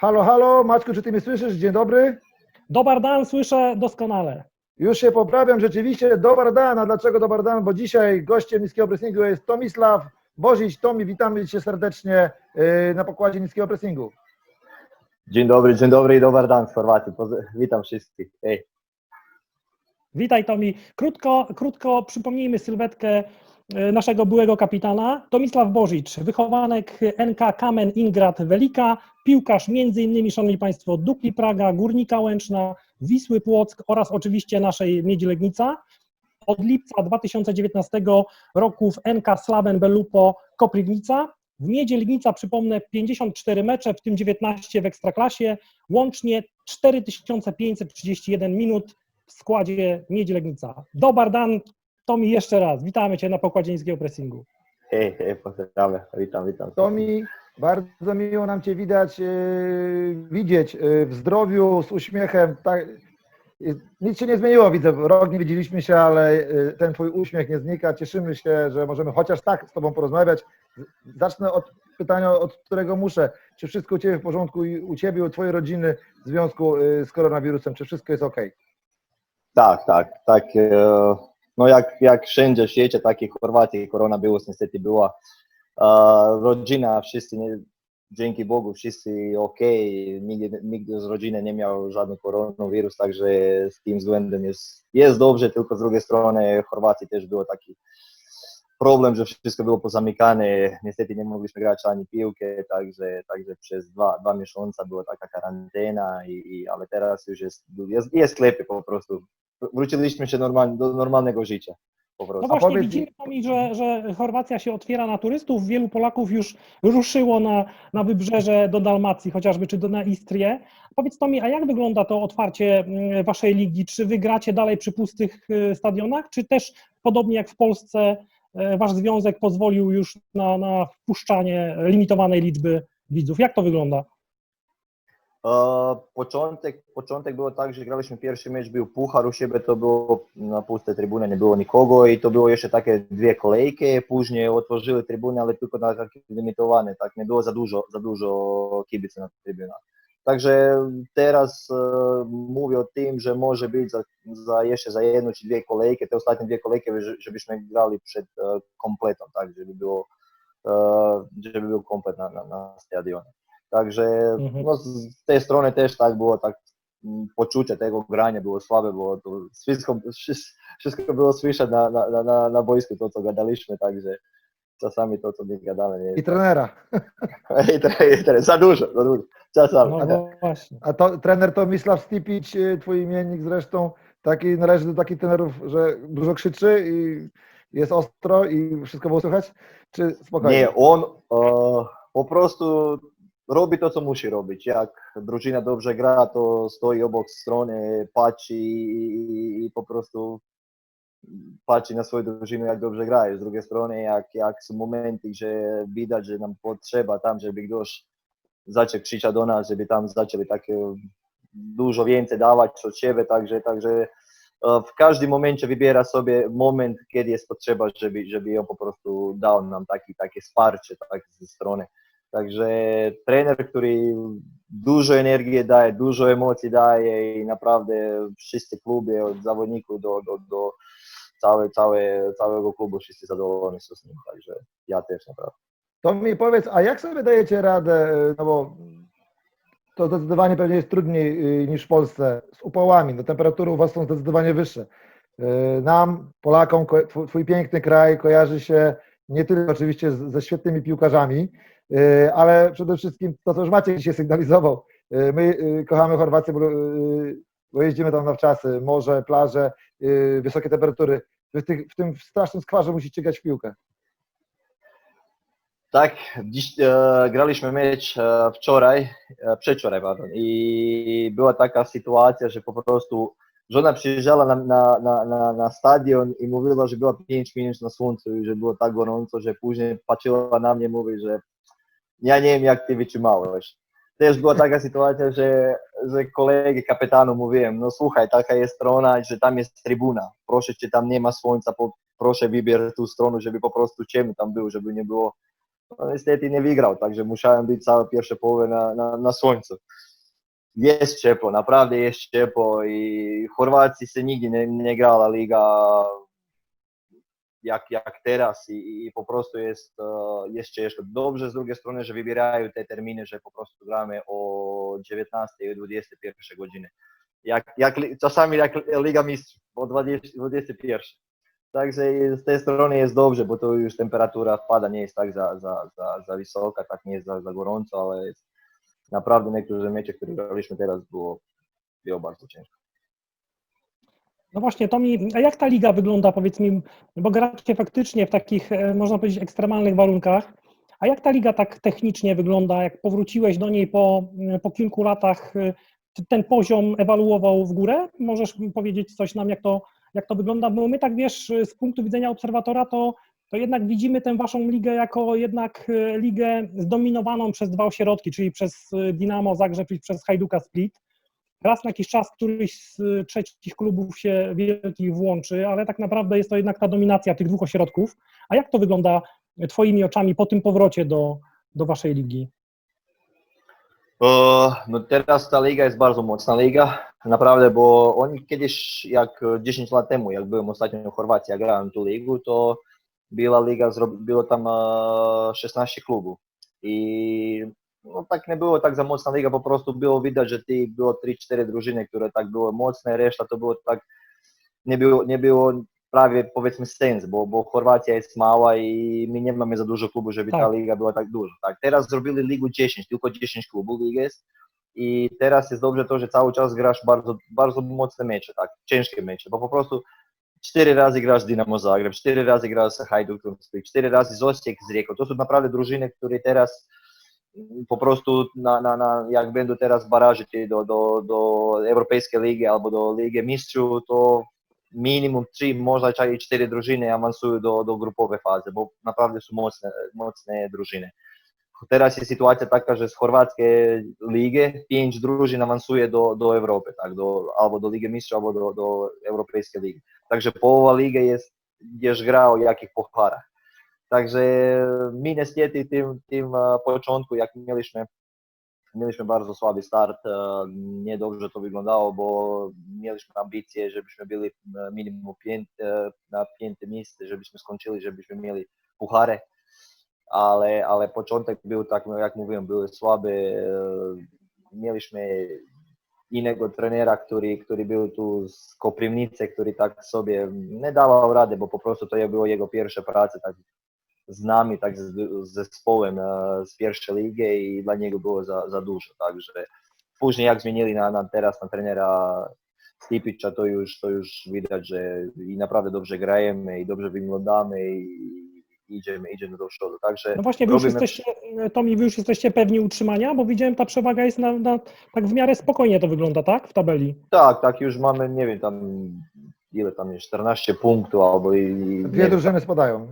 Halo, halo, Maćku, czy ty mnie słyszysz? Dzień dobry. Dobar dan, słyszę doskonale. Już się poprawiam, rzeczywiście, dobar dan. A dlaczego dobar dan? Bo dzisiaj gościem niskiego pressingu jest Tomisław Bozić. Tomi, witamy cię serdecznie yy, na pokładzie niskiego pressingu. Dzień dobry, dzień dobry i dobar dan z Chorwacji. Witam wszystkich. Ej. Witaj Tomi. Krótko, krótko przypomnijmy sylwetkę naszego byłego kapitana. Tomisław Bożicz, wychowanek NK Kamen Ingrad Welika, piłkarz innymi, szanowni Państwo, Dukli Praga, Górnika Łęczna, Wisły Płock oraz oczywiście naszej Miedzi Legnica. Od lipca 2019 roku w NK Slaven Belupo Koprivnica. W Miedzie Legnica, przypomnę, 54 mecze, w tym 19 w Ekstraklasie, łącznie 4531 minut w składzie Miedzi Legnica. Dobar dan, Tomi, jeszcze raz. Witamy Cię na pokładzie niskiego pressingu. Hej, hej, pozdrawiam, witam, witam. Tomi, bardzo miło nam cię widać, yy, widzieć yy, w zdrowiu, z uśmiechem. Tak, yy, nic się nie zmieniło, widzę. Rok nie widzieliśmy się, ale yy, ten twój uśmiech nie znika. Cieszymy się, że możemy chociaż tak z tobą porozmawiać. Zacznę od pytania, od którego muszę. Czy wszystko u ciebie w porządku i u ciebie, u twojej rodziny w związku yy, z koronawirusem? Czy wszystko jest ok? Tak, tak, tak. No jak, jak wszędzie w świecie, tak i w Chorwacji koronawirus niestety była. E, Rodzina, wszyscy, nie, dzięki Bogu, wszyscy ok. Nigdy z rodziny nie miał żadny koronawirus, także z tym względem jest, jest dobrze, tylko z drugiej strony w Chorwacji też było taki problem, że wszystko było pozamykane, niestety nie mogliśmy grać ani piłkę, także, także przez dwa, dwa miesiące była taka karantena, i, i, ale teraz już jest, jest, jest lepiej po prostu. Wróciliśmy się normal, do normalnego życia po No właśnie powiedz mi- widzimy, Tomi, że, że Chorwacja się otwiera na turystów. Wielu Polaków już ruszyło na, na wybrzeże do Dalmacji chociażby, czy do, na Istrię. Powiedz Tomi, a jak wygląda to otwarcie mm, Waszej ligi? Czy Wy gracie dalej przy pustych y, stadionach, czy też podobnie jak w Polsce Wasz związek pozwolił już na, na wpuszczanie limitowanej liczby widzów? Jak to wygląda? E, początek, początek było tak, że graliśmy pierwszy mecz, był puchar u siebie, to było na puste trybuny, nie było nikogo i to było jeszcze takie dwie kolejki, później otworzyli trybuny, ale tylko na takie limitowane, tak, nie było za dużo, za dużo kibicy na trybunach. Także teraz e, mówię o tym, że może być za, za jeszcze za jedną czy dwie kolejki, te ostatnie dwie kolejki, że- żebyśmy grali przed e, kompletą, tak, żeby było, e, żeby był komplet na, na, na stadionie. Także Mhm. no, z tej strony też tak było, tak mm, poczucie tego grania było słabe, bo to wszystko, wszystko- było słyszeć na, na, na- na, na boisku, to co gadaliśmy, także czasami to, co nie gadamy, nie I trenera. I tre- i tre- za dużo, za dużo, czasami. No właśnie. A to trener Tomisław Stipić, y, twój imiennik zresztą, taki należy do takich trenerów, że dużo krzyczy i jest ostro i wszystko było słychać? Czy spokojnie? Nie, on e, po prostu robi to, co musi robić. Jak drużyna dobrze gra, to stoi obok strony, patrzy i, i po prostu patrzy na swoją drużynę, jak dobrze graje. Z drugiej strony, jak, jak są momenty, że widać, że nam potrzeba tam, żeby ktoś zaczął krzyczeć do nas, żeby tam zaczęli takie dużo więcej dawać od siebie, także, także e, w każdym momencie wybiera sobie moment, kiedy jest potrzeba, żeby, żeby on po prostu dał nam taki, takie wsparcie tak, ze strony. Także trener, który dużo energii daje, dużo emocji daje i naprawdę wszyscy kluby, od zawodników do, do, do całe, całego klubu, wszyscy zadowoleni są z nim, także ja też naprawdę. To mi powiedz, a jak sobie dajecie radę, y, no bo to zdecydowanie pewnie jest trudniej y, niż w Polsce z upałami, no temperatury u Was są zdecydowanie wyższe. Y, Nam, Polakom, ko- twój, piękny kraj kojarzy się nie tylko oczywiście ze świetnymi piłkarzami, ale przede wszystkim to, co już Maciek dzisiaj sygnalizował. My kochamy Chorwację, bo, jeździmy tam na wczasy, morze, plaże, wysokie temperatury. Wy w tym strasznym skwarze musicie grać w piłkę. Tak, dziś e, graliśmy mecz e, wczoraj, e, przedwczoraj, pardon, i była taka sytuacja, że po prostu żona przyjeżdżała na, na, na, na, na stadion i mówiła, że była 5 minut na słońcu i że było tak gorąco, że później patrzyła na mnie i mówi, że ja nie wiem, jak ty wytrzymałeś. Też była taka sytuacja, że, że kolegi kapitanu mówiłem, no słuchaj, taka jest strona, że tam jest trybuna, proszę cię, tam nie ma słońca, po, proszę wybierz tu stronę, żeby po prostu ciemno tam było, żeby nie było niestety nie wygrał, także musiałem być całe pierwsze połowę na, na, na słońcu. Jest ciepło, naprawdę jest ciepło i Chorwacji się nigdy nie, nie grała liga jak, jak teraz i, i po prostu jest, e, jest ciężko. Dobrze z drugiej strony, że wybierają te terminy, że po prostu o 19 i 21 godziny. Jak, jak, czasami jak Liga Mistrzów o 20, 21. Także z tej strony jest dobrze, bo to już temperatura wpada, nie jest tak za, za, za, za wysoka, tak nie jest za, za gorąco, ale jest naprawdę niektóre mecze, które graliśmy teraz było, było bardzo ciężko. No właśnie, Tomi, a jak ta liga wygląda, powiedz mi, bo gracie faktycznie w takich, e, można powiedzieć, ekstremalnych warunkach, a jak ta liga tak technicznie wygląda, jak powróciłeś do niej po, po kilku latach, e, ten poziom ewaluował w górę? Możesz powiedzieć coś nam, jak to, jak to wygląda? Bo my tak, wiesz, z punktu widzenia obserwatora, to, to jednak widzimy tę waszą ligę jako jednak e, ligę zdominowaną przez dwa ośrodki, czyli przez e, Dinamo Zagrzeb i przez Hajduka Split raz na jakiś czas któryś z y, trzecich klubów się wielkich włączy, ale tak naprawdę jest to jednak ta dominacja tych dwóch ośrodków. A jak to wygląda Twoimi oczami po tym powrocie do, do Waszej ligi? O, No teraz ta liga jest bardzo mocna liga, naprawdę, bo oni kiedyś, jak 10 lat temu, jak byłem ostatnio w Chorwacji, grałem tu ligę, to była liga, było tam e, 16 klubów. I no, tak nie było tak za mocna liga, po prostu było widać, że ty było 3-4 drużyny, które tak były mocne, reszta to było tak, nie było, nie było prawie powiedzmy sens, bo, bo Chorwacja jest mała i my nie mamy za dużo klubów, żeby ta Tak. liga była tak duża. Tak, teraz zrobili ligę 10, tylko 10 klubów lig jest i teraz jest dobrze to, że cały czas grasz bardzo, bardzo mocne mecze, tak, ciężkie mecze, bo po prostu cztery razy grasz z Dynamo Zagreb, cztery razy grasz z Hajduk Split, cztery razy z Osijek z Rijeko. To są naprawdę drużyny, które teraz mm, po prostu na, na, na, jak będą teraz baraży tie do, do, do Europejskiej Ligi albo do Ligi Mistrzów, to minimum tri, možda čak i četiri družine avansuju do, do grupove faze, bo napravili su moćne, moćne družine. Teraz je situacija takva že s Horvatske lige, pijenč družina avansuje do, do Europe, tak, do, albo do Lige Mišća, albo do, do Europejske lige. Takže po ova lige je, ješ grao jakih pohara. Takže mi ne stjeti tim, tim počonku, jak mielišme mieliśmy bardzo słaby start, e, niedobrze to wyglądało, bo mieliśmy ambicje, żebyśmy byli e, minimum pięt, e, na piąte miejsce, żebyśmy skończyli, żebyśmy mieli puchary ale, ale początek był tak, no jak mówiłem, był słaby. e, Mieliśmy innego trenera, który, który był tu z Koprivnice, który tak sobie nie dawał rady, bo po prostu to było jego pierwsza praca tak z nami, tak z, z zespołem e, z pierwszej ligi i dla niego było za, za dużo. Także później jak zmienili na, na teraz na trenera Stipicza, to już, to już widać, że i naprawdę dobrze grajemy i dobrze wyglądamy i idziemy, idziemy do przodu. Także No właśnie, wy już robimy- jesteście, Tomi, wy już jesteście pewni utrzymania, bo widziałem, ta przewaga jest na, na, tak w miarę spokojnie to wygląda, tak, w tabeli? Tak, tak, już mamy, nie wiem, tam ile tam jest, 14 punktów albo i... Dwie wiem. drużyny spadają.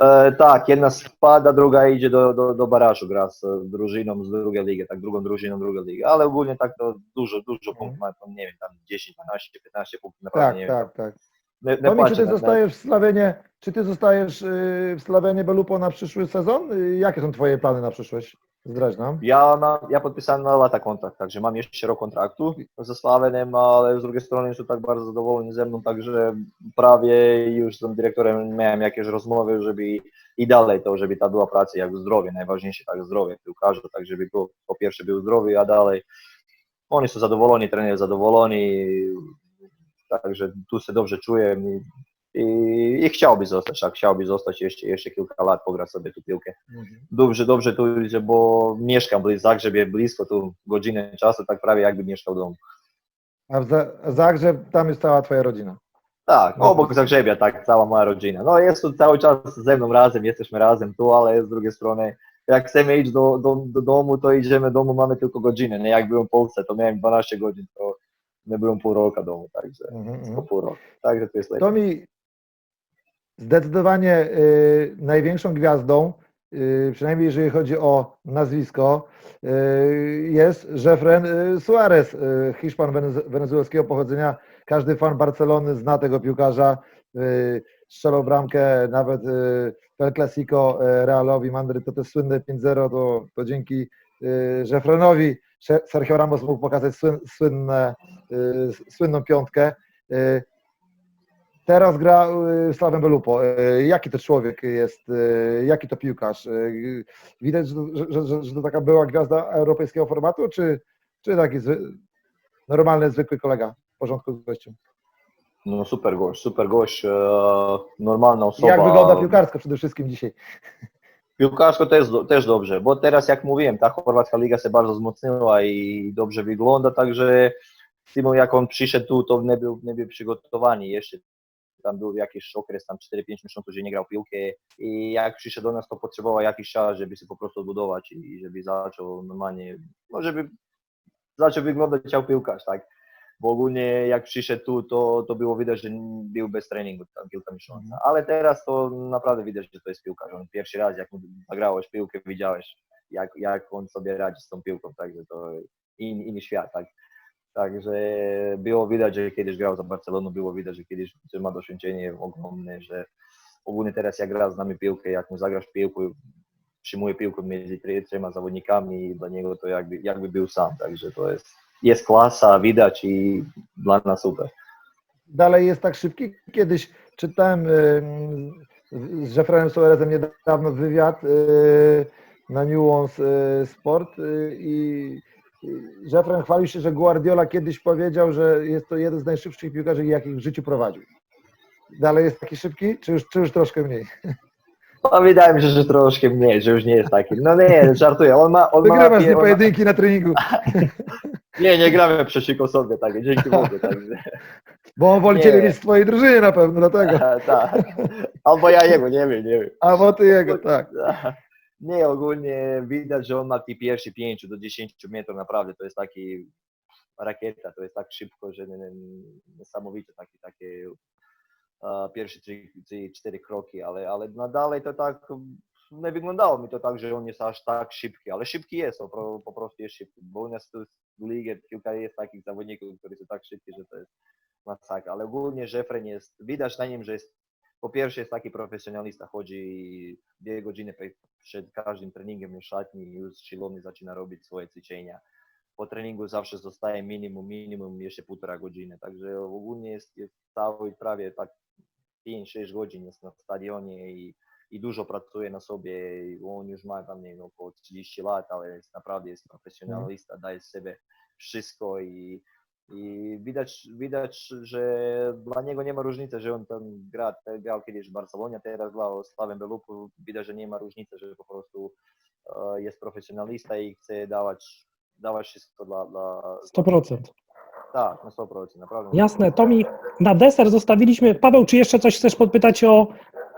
E, tak, jedna spada, druga idzie do, do, do barażu, gra z drużyną z drugiej ligi, tak, drugą drużyną drugiej ligi, ale ogólnie tak to dużo, dużo Mhm. punktów ma, nie wiem, tam 10, 12, 15 punktów, naprawdę Tak, nie tak, wiem. tak. Nie Tomi, czy ty na- na- zostajesz w Slavenie, czy ty zostajesz y, w Slavenie Belupo na przyszły sezon? Y, Jakie są twoje plany na przyszłość? Zdradź nam. Ja, mam, ja podpisałem na lata kontrakt, także mam jeszcze rok kontraktu ze Slavenem, ale z drugiej strony są tak bardzo zadowoleni ze mną, także prawie już z tym dyrektorem miałem jakieś rozmowy, żeby i dalej to, żeby ta była praca jak zdrowie, najważniejsze tak zdrowie piłkarza, tak żeby był, po pierwsze był zdrowy, a dalej oni są zadowoleni, trener zadowoleni, także tu się dobrze czuję i, i, chciałby zostać, tak, chciałby zostać jeszcze, jeszcze kilka lat, pograć sobie tu piłkę dobrze, dobrze tu idzie, bo mieszkam w Zagrzebie, blisko tu godzinę czasu, tak prawie jakby mieszkał w domu. A w Za- Zagrzeb, tam jest cała twoja rodzina. Tak, No. obok Zagrzebia, tak, cała moja rodzina. No jest tu cały czas ze mną razem, jesteśmy razem tu, ale z drugiej strony, jak chcemy iść do, do, do domu, to idziemy do domu, mamy tylko godzinę, nie jak byłem w Polsce, to miałem 12 godzin, to nie byłem pół roku domu, także Mhm, tylko mhm. pół roku, także to jest lepiej. Tomi, zdecydowanie y, największą gwiazdą, y, przynajmniej jeżeli chodzi o nazwisko, y, jest Jefren y, Suarez, y, Hiszpan wenez- wenezuelskiego pochodzenia. Każdy fan Barcelony zna tego piłkarza. Y, strzelał bramkę nawet w El Clasico Realowi Madryt, to te słynne 5-0, to, to dzięki Żefrenowi Sze- Sergio Ramos mógł pokazać słyn, słynne, słynną piątkę. Teraz gra y, Sławem Belupo. Y, Jaki to człowiek jest, y, jaki to piłkarz? Widać, że, że, że, to taka była gwiazda europejskiego formatu, czy, czy taki zwy, normalny, zwykły kolega w porządku z gościem? No super gość, super gość, e, normalna osoba. Jak wygląda piłkarsko przede wszystkim dzisiaj? Piłkarsko też, też dobrze, bo teraz jak mówiłem, ta chorwacka liga się bardzo wzmocniła i dobrze wygląda, także Timo jak on przyszedł tu, to nie był, nie był przygotowany jeszcze. Tam był jakiś okres, tam 4-5 miesięcy, że nie grał piłkę i jak przyszedł do nas, to potrzebował jakiś czas, żeby się po prostu odbudować i żeby zaczął normalnie, no żeby zaczął wyglądać jak piłkarz, tak? Bo ogólnie jak przyszedł tu, to, to było widać, że był bez treningu tam kilka miesięcy. Ale teraz to naprawdę widać, że to jest piłkarz. On pierwszy raz, jak mu zagrałeś piłkę, widziałeś, jak, jak on sobie radzi z tą piłką, także to in, inny świat, tak. Także było widać, że kiedyś grał za Barceloną, było widać, że kiedyś że ma doświadczenie ogromne, że ogólnie teraz jak gra z nami piłkę, jak mu zagrasz piłkę, przyjmuje piłkę między trzema zawodnikami i dla niego to jakby, jakby był sam, także to jest, jest klasa, widać i dla nas super. Dalej jest tak szybki? Kiedyś czytałem y, z Jeffreyem Soaresem niedawno wywiad y, na Nuance y, Sport i Jeffrey chwalił się, że Guardiola kiedyś powiedział, że jest to jeden z najszybszych piłkarzy, jakich w życiu prowadził. Dalej jest taki szybki, czy już, czy już troszkę mniej? No, wydaje mi się, że troszkę mniej, że już nie jest taki. No nie, żartuję. On ma, on Wygrywasz z nim on ma, pojedynki na treningu, Nie, nie gramy przeciwko sobie, tak, dzięki Bogu. Także. bo on woli Nie. ciebie mieć w swojej drużynie na pewno, dlatego. tak. Albo ja jego, nie wiem, nie wiem. Albo ty jego, tak. Nie, ogólnie widać, że on ma tych pierwszy 5 do 10 metrów, naprawdę to jest taki rakieta, to jest tak szybko, że nie, nie, niesamowicie takie, takie e, pierwsze 3-4 kroki, ale, ale dalej to tak nie wyglądało mi to tak, że on jest aż tak szybki, ale szybki jest, po, po prostu jest szybki, bo u nas tu w kilka jest takich zawodników, którzy są tak szybki, że to jest masakra, ale ogólnie Jeffrey jest, widać na nim, że jest po pierwsze jest taki profesjonalista, chodzi dwie godziny przed każdym treningiem w szatni i już siłowni zaczyna robić swoje ćwiczenia. Po treningu zawsze zostaje minimum, minimum jeszcze półtora godziny, także ogólnie jest, jest cały prawie tak 5-6 godzin jest na stadionie i, i dużo pracuje na sobie. On już ma tam nie wiem, około 30 lat, ale jest naprawdę jest profesjonalista, daje z siebie wszystko i i widać, widać, że dla niego nie ma różnicy, że on tam gra, grał kiedyś w Barcelonie, teraz z Sławem Belupu. Widać, że nie ma różnicy, że po prostu e, jest profesjonalista i chce dawać, dawać wszystko dla, dla... 100%. Tak, na 100%, naprawdę. Jasne. Tomi, na deser zostawiliśmy. Paweł, czy jeszcze coś chcesz podpytać o,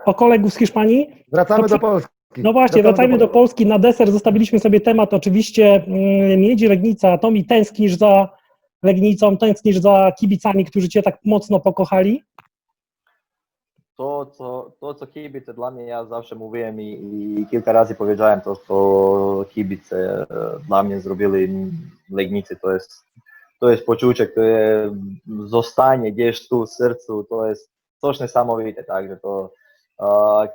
o kolegów z Hiszpanii? Wracamy To do Polski. No właśnie, wracajmy do Polski. Na deser zostawiliśmy sobie temat oczywiście mm, Miedzi Legnica. Tomi, tęsknisz za Legnicą, tęsknisz za kibicami, którzy cię tak mocno pokochali? To, co, to, co kibice dla mnie, ja zawsze mówiłem i, i kilka razy powiedziałem to, co kibice e, dla mnie zrobili Legnicy, to jest, to jest poczucie, które zostanie gdzieś tu w sercu, to jest coś niesamowite, także to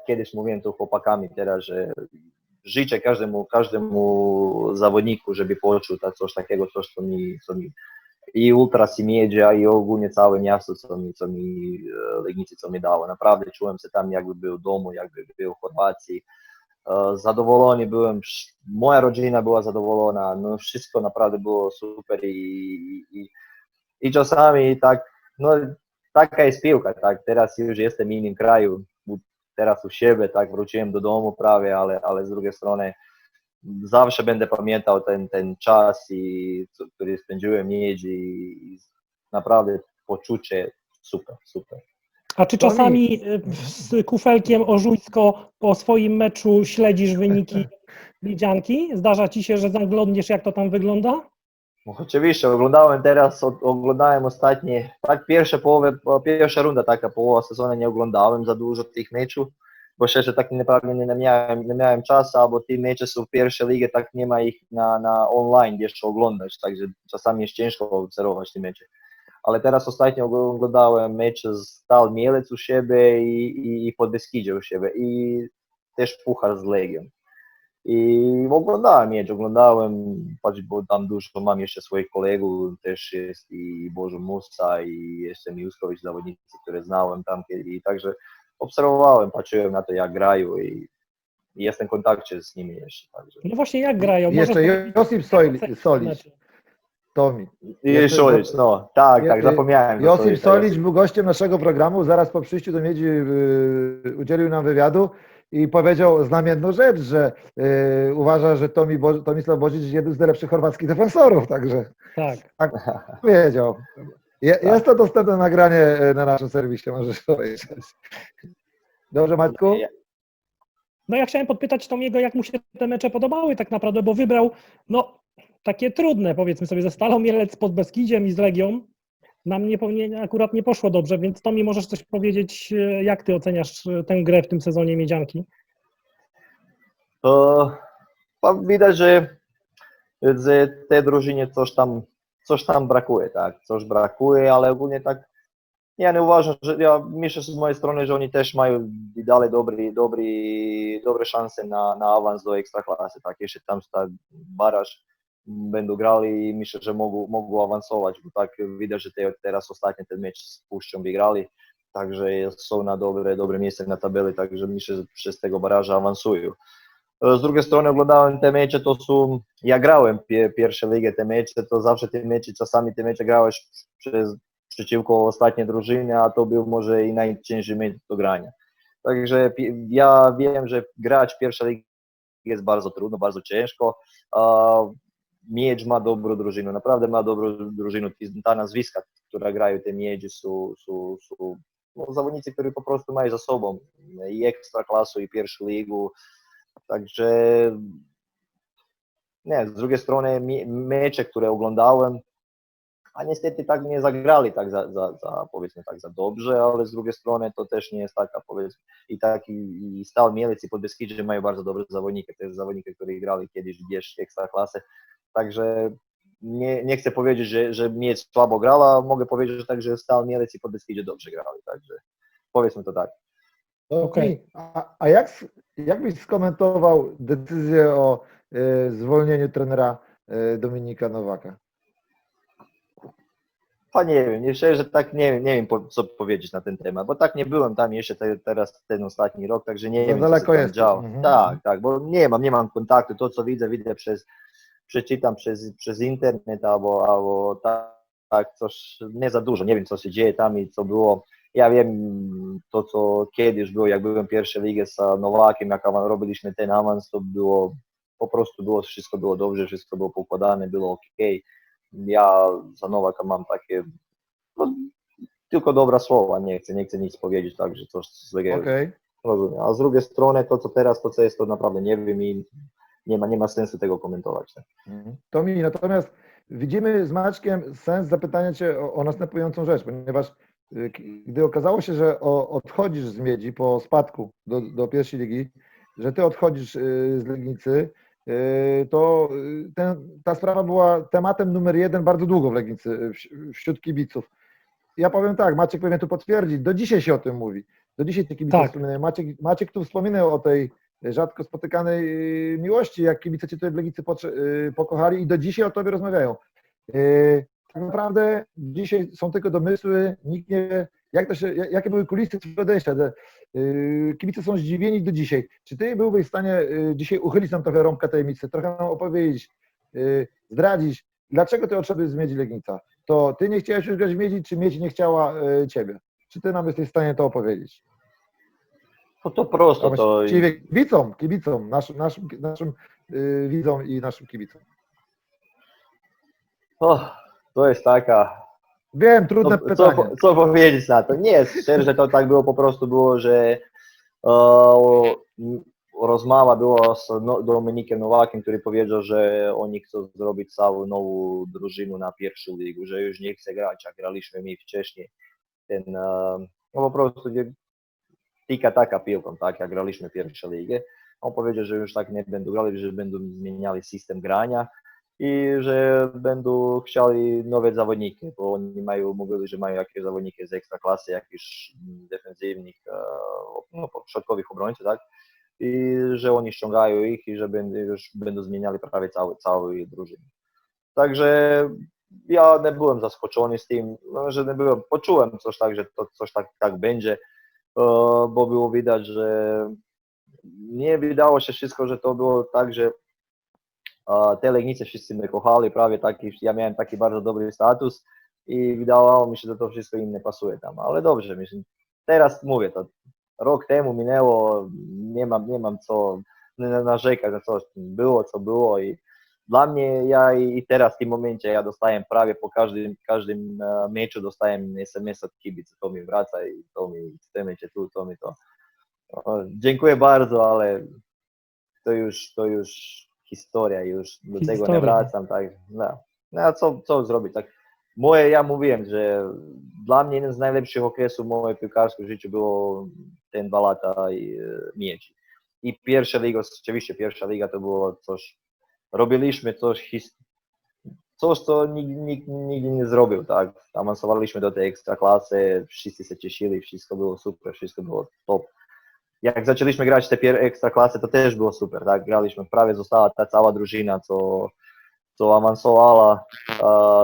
kiedyś mówiłem tu chłopakami teraz, że życzę każdemu, każdemu zawodniku, żeby poczuł coś takiego, coś, co mi, co mi i ultra i mjeđa i ogulje cavim jasocom i legnicicom i dao. Napravde čujem se tam jak bi bil domu, jak bi bio u Horvaciji. E, Zadovoljni bil moja rođina bila zadovoljna, no všetko napravde bilo super i, i, i časami tak, no taka je spivka, tak? Teraz już jestem innym kraju, teraz u siebie, tak? Wróciłem do domu prawie, ale, ale z drugiej strony zawsze będę pamiętał ten, ten czas, i, który spędziłem w Miedzi i naprawdę poczucie super, super. A czy Tomi. czasami y, z kufelkiem Ożujsko po swoim meczu śledzisz wyniki Lidzianki? Zdarza ci się, że zaglądniesz, jak to tam wygląda? No, oczywiście, oglądałem teraz, oglądałem ostatnie, tak pierwsze połowę, pierwsza runda taka połowa sezonu nie oglądałem za dużo tych meczów, bo szczerze tak naprawdę nie miałem, nie miałem czasu, albo te mecze są w pierwszej lidze, tak nie ma ich na, na online jeszcze oglądać, także czasami jest ciężko obserwować te mecze. ale teraz ostatnio oglądałem mecze z Stal Mielec u siebie i, i, i Podbeskidzie u siebie i też Puchar z Legią. I oglądałem miecz, oglądałem, patrz, bo tam dużo mam jeszcze swoich kolegów, też jest i Bożo Musa i jeszcze Miuskowicz, zawodnicy, które znałem tam kiedyś, także obserwowałem, patrzyłem na to jak grają i, jestem w kontakcie z nimi jeszcze. Także. No właśnie, jak grają? Jeszcze Josip Soli- Solić, Tomi. I Szolic, no, tak, tak, zapomniałem. Josip Solić jest. był gościem naszego programu, zaraz po przyjściu do Miedzi yy, udzielił nam wywiadu i powiedział znamienną rzecz, że yy, uważa, że Tomi Bo, Tomisław Bozic jest jednym z najlepszych chorwackich defensorów, także Tak. powiedział. Je, jest to dostępne nagranie yy, na naszym serwisie, możesz obejrzeć. Dobrze Maćku? Ja- No ja chciałem podpytać Tomiego, jak mu się te mecze podobały tak naprawdę, bo wybrał no takie trudne, powiedzmy sobie, ze Stalą Mielec pod Beskidziem i z Legią. Nam nie, nie, akurat nie poszło dobrze, więc Tomi możesz coś powiedzieć, e, jak ty oceniasz e, tę grę w tym sezonie Miedzianki? To widać, że z tej drużynie coś tam, coś tam brakuje, tak, coś brakuje, ale ogólnie tak ja nie uważam, że ja myślę z mojej strony, że oni też mają i dalej dobry, dobry, dobre szanse na, na awans do ekstraklasy, tak, jeszcze tam ta baraż będą grali i myślę, że mogą, mogą awansować, bo tak widać, że te, teraz ostatni ten mecz z Puszczą wygrali, także są na dobre, dobre miejsce na tabeli, także myślę, że przez tego baraża awansują. Z drugiej strony oglądałem te mecze, to są, ja grałem pie, pierwsze ligę te mecze, to zawsze te mecze, czasami te mecze grałeś przez, przeciwko ostatniej drużynie, a to był może i najcięższy mecz do grania. Także ja wiem, że grać pierwsza liga jest bardzo trudno, bardzo ciężko. Miedź ma dobrą drużynę, naprawdę ma dobrą drużynę. Ta nazwiska, które grają te Miedzi są, są, są no, zawodnicy, po prostu za sobą i ekstraklasu, i pierwszą ligę. Także nie, z drugiej strony mecze, które oglądałem, a niestety tak nie zagrali tak za, za, za, powiedzmy tak za dobrze, ale z drugiej strony to też nie jest taka powiedzmy i tak i, i Stal Mielec i Podbeskidzie mają bardzo dobre zawodniki, jest zawodniki, którzy grali kiedyś gdzieś ekstraklasy, także nie, nie chcę powiedzieć, że, że Miedź słabo grała, mogę powiedzieć, że także Stal Mielec i Podbeskidzie dobrze grali, także powiedzmy to tak. Okej. A, a jak, jak byś skomentował decyzję o y, zwolnieniu trenera y, Dominika Nowaka? A nie wiem, nie szczerze tak nie, nie wiem po, co powiedzieć na ten temat, bo tak nie byłem tam jeszcze te, teraz ten ostatni rok, także nie wiem, co daleko się tam jesteś. działo. Mhm. Tak, tak, bo nie mam, nie mam kontaktu, to co widzę, widzę przez, przeczytam przez, przez internet albo, albo tak, tak, coś, nie za dużo, nie wiem co się dzieje tam i co było. Ja wiem to, co kiedyś było, jak byłem pierwszy ligę z Nowakiem, jak robiliśmy ten awans, to było, po prostu było, wszystko było dobrze, wszystko było pokładane, było ok. Ja za Nowaka mam takie no, tylko dobra słowa, nie chcę, nie chcę nic powiedzieć, także coś złego Okej. rozumiem. A z drugiej strony to, co teraz, to co jest, to naprawdę nie wiem i nie ma, nie ma sensu tego komentować. Tak? Mhm. Tomi, natomiast widzimy z Maćkiem sens zapytania Cię o, o następującą rzecz, ponieważ gdy okazało się, że odchodzisz z Miedzi po spadku do, do pierwszej ligi, że Ty odchodzisz y, z Legnicy, y, to y, ten, ta sprawa była tematem numer jeden bardzo długo w Legnicy, wś- wśród kibiców. Ja powiem tak, Maciek pewnie tu potwierdzi, do dzisiaj się o tym mówi. Do dzisiaj ci kibice Tak. wspominają. Maciek, Maciek tu wspominał o tej rzadko spotykanej miłości, jak kibice cię tutaj w Legicy potrze- y, pokochali i do dzisiaj o tobie rozmawiają. Tak naprawdę dzisiaj są tylko domysły, nikt nie wie, jak to się, jakie były kulisy twojego odejścia. Y, Kibice są zdziwieni do dzisiaj. Czy ty byłbyś w stanie y, dzisiaj uchylić nam trochę rąbka tajemnicy, trochę nam opowiedzieć, y, zdradzić, dlaczego ty odszedłeś z Miedzi Legnica? To ty nie chciałeś już grać w Miedzi, czy Miedź nie chciała ciebie? Czy ty nam jesteś w stanie to opowiedzieć? No to prosto, to Właściwie kibicom, kibicom, naszym, naszym, naszym widzom i naszym kibicom. To jest taka Wiem, trudne co, co, pytanie. co powiedzieć na to? Nie, szczerze to tak było, po prostu było, że m, rozmowa była z no, Dominikiem Nowakiem, który powiedział, że oni chcą zrobić całą nową drużynę na pierwszą ligę, że już nie chce grać, jak graliśmy my wcześniej. Ten, e, no po prostu tika taka piłką, tak, jak graliśmy pierwszą ligę. On powiedział, że już tak nie będą grali, że będą zmieniali system grania i że będą chcieli nowe zawodniki, bo oni mają, mówili, że mają jakieś zawodniki z ekstra klasy, jakichś defensywnych, e, no, środkowych obrońców, tak? I że oni ściągają ich i że już będą zmieniali prawie cały, cały drużynę. Także ja nie byłem zaskoczony z tym, no, że nie byłem, poczułem coś tak, że to coś tak, tak będzie, e, bo było widać, że nie wydało się wszystko, że to było tak, że te Legnice wszyscy mnie kochali, prawie taki, ja miałem taki bardzo dobry status i wydawało mi się, że to wszystko nie pasuje tam, ale dobrze, myślę, teraz mówię, to rok temu minęło, nie mam, nie mam co narzekać na coś, było co było i dla mnie, ja i teraz w tym momencie ja dostaję prawie po każdym, każdym e, meczu dostaję SMS od kibica, to mi wraca i to mi cię tu, to mi to. Dziękuję bardzo, ale to już, to już historia, już do tego Historia. nie wracam, tak. No, no a co, co zrobić, tak. Moje, ja mówiłem, że dla mnie jeden z najlepszych okresów mojego piłkarskiego życiu było ten dwa lata i e, miedzi. I pierwsza liga, oczywiście pierwsza liga to było coś, robiliśmy coś, his- coś co nikt, nikt nigdy nie zrobił, tak. Awansowaliśmy do tej ekstraklasy, wszyscy się cieszyli, wszystko było super, wszystko było top. Jak zaczęliśmy grać te ekstraklasy, to też było super, tak. Graliśmy, prawie została ta cała drużyna, co, co awansowała,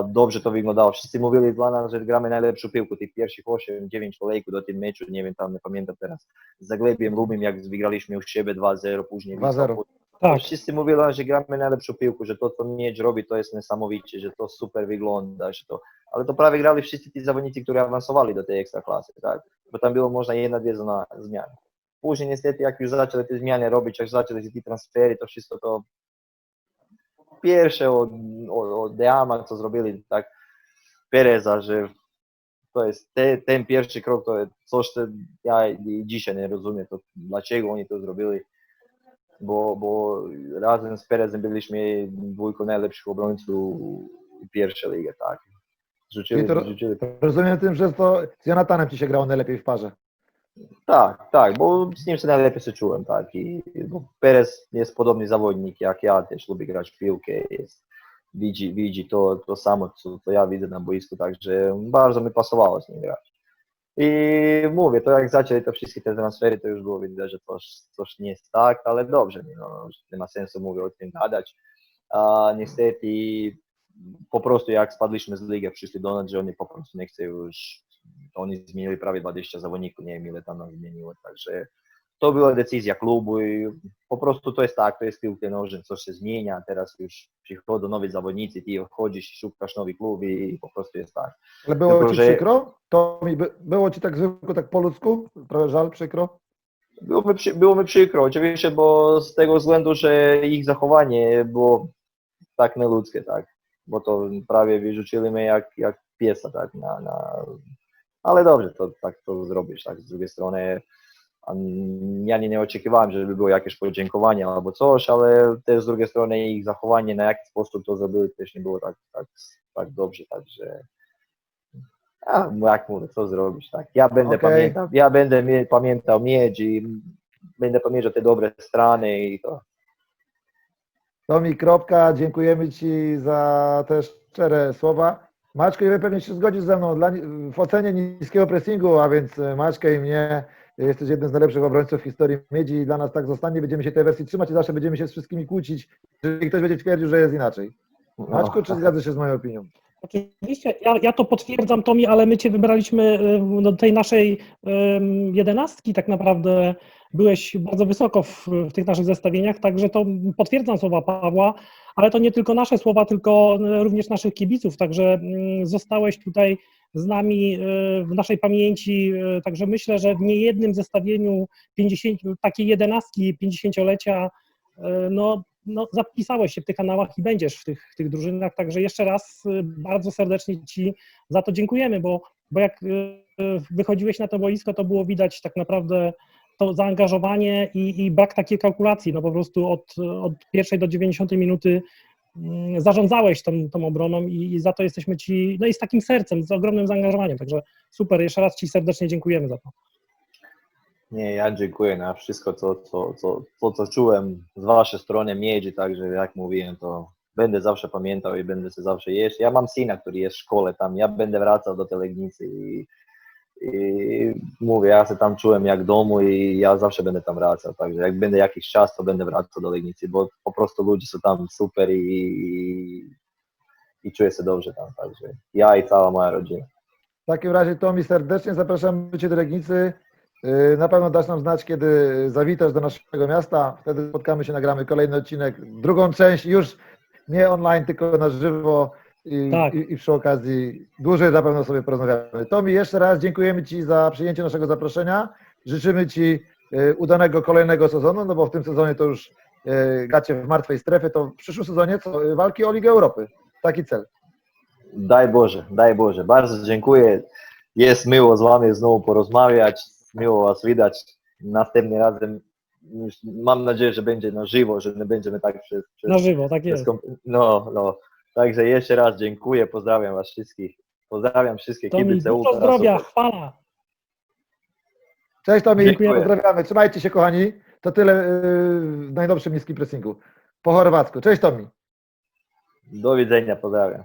dobrze to wyglądało. Wszyscy mówili dla nas, że gramy najlepszą piłkę, tych pierwszych 8-9 kolejków do tym meczu, nie wiem, tam nie pamiętam teraz, z Zagłębiem Lubim, jak wygraliśmy u siebie 2-0, później 2-0. tak. Wszyscy mówili, że gramy najlepszą piłkę, że to, co Miedź robi, to jest niesamowicie, że to super wygląda, że to... Ale to prawie grali wszyscy ci zawodnicy, którzy awansowali do tej ekstraklasy, tak? Bo tam było można jedna, dwie zmiany. Później niestety, jak już zaczęli te zmiany robić, jak zaczęli te transfery, to wszystko to... Pierwsze od, od, od Deama, co zrobili, tak? Pereza, że to jest te, ten pierwszy krok, to jest coś, co ja i dzisiaj nie rozumiem, to dlaczego oni to zrobili bo, bo razem z Perezem byliśmy dwójką najlepszych obrońców pierwszej ligi, tak. Rzucili, to- rzucili. Rozumiem tym, że to z Jonathanem ci się grało najlepiej w parze. Tak, tak, bo z nim się najlepiej się czułem, tak. I, bo Perez jest podobny zawodnik jak ja, też lubi grać w piłkę, jest, widzi, widzi to, to samo, co, co ja widzę na boisku, także bardzo mi pasowało z nim grać. I mówię, to jak zaczęli to wszystkie te transfery, to już było widać, że coś, coś nie jest tak, ale dobrze, no, nie ma sensu mówię o tym gadać. A niestety po prostu jak spadliśmy z ligi, przyszli do nas, że oni po prostu nie chcą już, oni zmienili prawie 20 zawodników, nie wiem ile tam nam zmieniło, także to była decyzja klubu i po prostu to jest tak, to jest piłka nożna, coś się zmienia, teraz już przychodzą nowi zawodnicy, ty wchodzisz, szukasz nowy klub i po prostu jest tak. Ale było Tylko, ci że- przykro? To mi by, było ci tak zwykle, tak po ludzku? Trochę żal, przykro? Było mi, przy, było mi przykro, oczywiście, bo z tego względu, że ich zachowanie było tak nieludzkie, tak, bo to prawie wyrzucili mnie jak, jak piesa, tak, na, na... ale dobrze, to tak to zrobisz, tak, z drugiej strony ja nie, nie oczekiwałem, żeby było jakieś podziękowanie albo coś, ale też z drugiej strony ich zachowanie, na jaki sposób to zrobili, też nie było tak, tak, tak dobrze, także a, jak mówię, co zrobić, tak, ja będę Okej. pamiętał, ja będę mie- pamiętał miedź i będę pamiętał te dobre strony i to. Tomi, kropka, dziękujemy Ci za te szczere słowa. Wy pewnie się zgodzisz ze mną dla, w ocenie niskiego pressingu, a więc e, Maćka i mnie, jesteś jednym z najlepszych obrońców w historii Miedzi i dla nas tak zostanie. Będziemy się tej wersji trzymać i zawsze będziemy się z wszystkimi kłócić, jeżeli ktoś będzie twierdził, że jest inaczej. Maćku, czy zgadzasz się z moją opinią? Oczywiście, ja, ja to potwierdzam, Tomi, ale my Cię wybraliśmy e, do tej naszej jedenastki tak naprawdę. Byłeś bardzo wysoko w, w tych naszych zestawieniach, także to potwierdzam słowa Pawła, ale to nie tylko nasze słowa, tylko e, również naszych kibiców, także mm, zostałeś tutaj z nami e, w naszej pamięci, także myślę, że w niejednym zestawieniu 50, takiej jedenastki 50-lecia e, no, no, zapisałeś się w tych kanałach i będziesz w tych, w tych drużynach, także jeszcze raz y, bardzo serdecznie Ci za to dziękujemy, bo, bo jak y, wychodziłeś na to boisko, to było widać tak naprawdę to zaangażowanie i, i brak takiej kalkulacji, no po prostu od, od pierwszej do 90 minuty mm, zarządzałeś tą, tą obroną i, i za to jesteśmy Ci, no i z takim sercem, z ogromnym zaangażowaniem, także super, jeszcze raz Ci serdecznie dziękujemy za to. Nie, ja dziękuję na wszystko, co, co, co, co, co czułem z waszej strony miedzi, także jak mówiłem, to będę zawsze pamiętał i będę się zawsze jeść. Ja mam syna, który jest w szkole tam, ja będę wracał do tej Legnicy i, i mówię, ja się tam czułem jak domu i ja zawsze będę tam wracał, także jak będę jakiś czas, to będę wracał do Legnicy, bo po prostu ludzie są tam super i, i, i czuję się dobrze tam, także ja i cała moja rodzina. W takim razie, Tomi, serdecznie zapraszamy Cię do Legnicy. Yy, Na pewno dasz nam znać, kiedy zawitasz do naszego miasta. Wtedy spotkamy się, nagramy kolejny odcinek, drugą część, już nie online, tylko na żywo. I, Tak. i, i przy okazji dłużej na pewno sobie porozmawiamy. Tomi, jeszcze raz dziękujemy Ci za przyjęcie naszego zaproszenia. Życzymy Ci yy, udanego kolejnego sezonu, no bo w tym sezonie to już yy, gacie w martwej strefie, to w przyszłym sezonie co? Walki o Ligę Europy. Taki cel. Daj Boże, daj Boże. Bardzo dziękuję. Jest miło z Wami znowu porozmawiać. Miło Was widać. Następnym razem mam nadzieję, że będzie na żywo, że nie będziemy tak przez... przez Na żywo, tak jest. no, no. Także jeszcze raz dziękuję, pozdrawiam Was wszystkich. Pozdrawiam wszystkie kibice dużo Ultrasów. zdrowia, chwala. Cześć Tomi, Dziękuję. pozdrawiamy. Trzymajcie się kochani. To tyle yy, w najnowszym niskim pressingu. Po chorwacku. Cześć Tomi. Do widzenia, pozdrawiam.